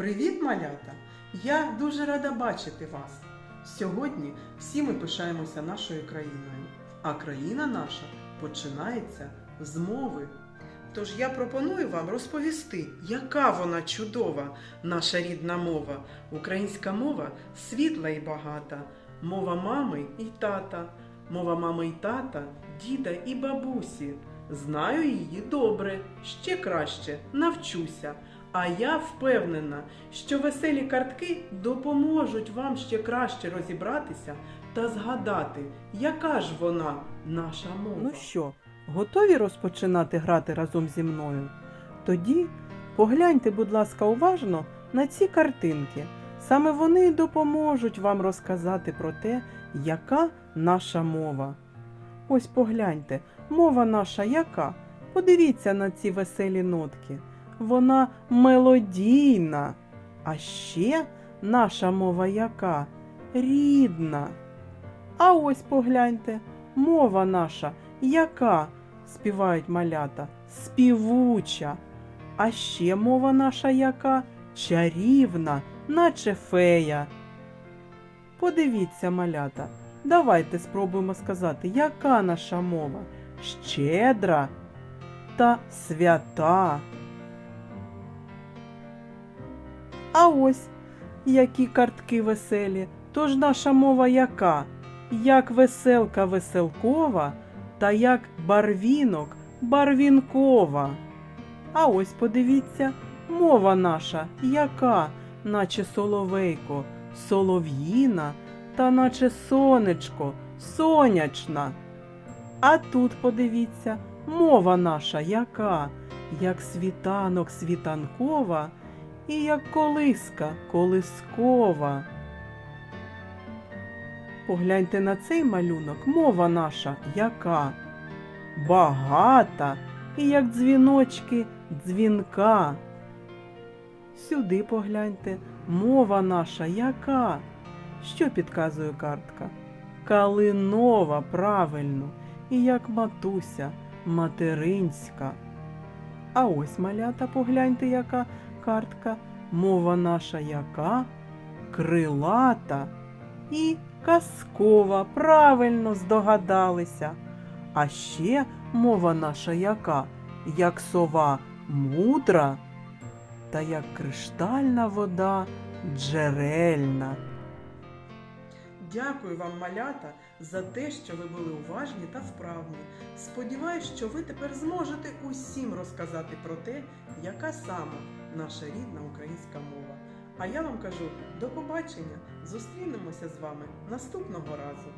Привіт, малята! Я дуже рада бачити вас. Сьогодні всі ми пишаємося нашою країною, а країна наша починається з мови. Тож я пропоную вам розповісти, яка вона чудова, наша рідна мова. Українська мова світла і багата, мова мами і тата, мова мами і тата, діда і бабусі. Знаю її добре, ще краще навчуся. А я впевнена, що веселі картки допоможуть вам ще краще розібратися та згадати, яка ж вона наша мова. Ну що, готові розпочинати грати разом зі мною? Тоді погляньте, будь ласка, уважно на ці картинки. Саме вони допоможуть вам розказати про те, яка наша мова. Ось погляньте, мова наша яка? Подивіться на ці веселі нотки. Вона мелодійна. А ще наша мова яка? Рідна. А ось погляньте, мова наша яка? співають малята, співуча. А ще мова наша яка? Чарівна, наче фея. Подивіться, малята, давайте спробуємо сказати, яка наша мова? Щедра та свята. А ось які картки веселі. Тож наша мова яка? Як веселка веселкова, та як барвінок барвінкова. А ось подивіться, мова наша яка, наче соловейко, солов'їна, та наче сонечко, сонячна. А тут подивіться, мова наша яка, як світанок світанкова, і як колиска колискова. Погляньте на цей малюнок, мова наша яка? Багата і як дзвіночки дзвінка. Сюди погляньте, мова наша яка? Що підказує картка? Калинова, правильно, і як матуся, материнська. А ось малята, погляньте, яка картка. Мова наша яка? Крилата і казкова, правильно здогадалися. А ще мова наша яка, як сова мудра, та як криштальна вода джерельна. Дякую вам, малята, за те, що ви були уважні та вправні. Сподіваюсь, що ви тепер зможете усім розказати про те, яка саме наша рідна українська мова. А я вам кажу до побачення! Зустрінемося з вами наступного разу.